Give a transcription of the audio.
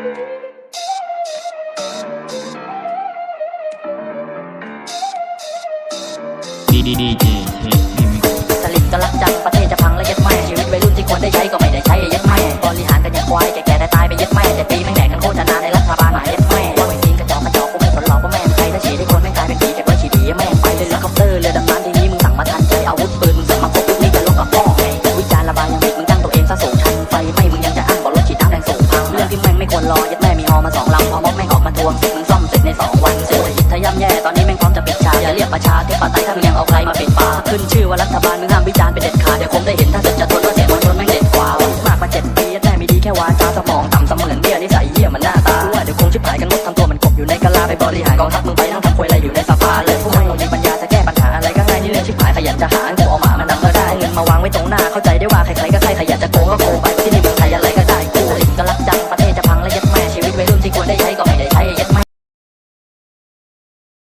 ดีดีเจสลิปกำลักจังประเทศจะพังและยัดไม่ชีวิตวัยรุ่นที่ควรได้ใช้ก็ไม่ได้ใช้ยัดไม่บริหารกันอย่างควายแก่แก่ตายไปยัดไม่แต่ปี มองลำพอมอบแม่งออกมาทวงสร็จมึงซ่อมเสร็จในสองวันเศรษฐกิจทะย่ำแย่ตอนนี้แม่งพร้อมจะปิดฉากอย่าเรียกประชาธิปไตยถ้ามึงยังเอาใครมาปิดปากขึ้นชื่อว่ารัฐบาลมึงห้ามวิจารณ์เป็นเด็ดขาดเดี๋ยวคงได้เห็นถ้าจะจะทนว่าเสียงมวลชนแม่งเด็ดกว่ามากมาเจ็ดปียัดแม่ดีแค่วาจาสมองต่ำเสมือนเบี้ยนิสัยเหี้ยมันหน้าตาว่าเดี๋ยวคงชิบหายกันหมดทำตัวมันกบอยู่ในกะลาไปบริหารกองทัพมึงไปนั่งทำควยอะไรอยู่ในสภาเลยพวกมึงมีปัญญาจะแก้ปัญหาอะไรก็ง่ายนี่เรื่องชิบหายขยันจะหากูเอาหมามันนำก็ได้เอาเงินมาวางไว้ตรงหน้าเข้าใจ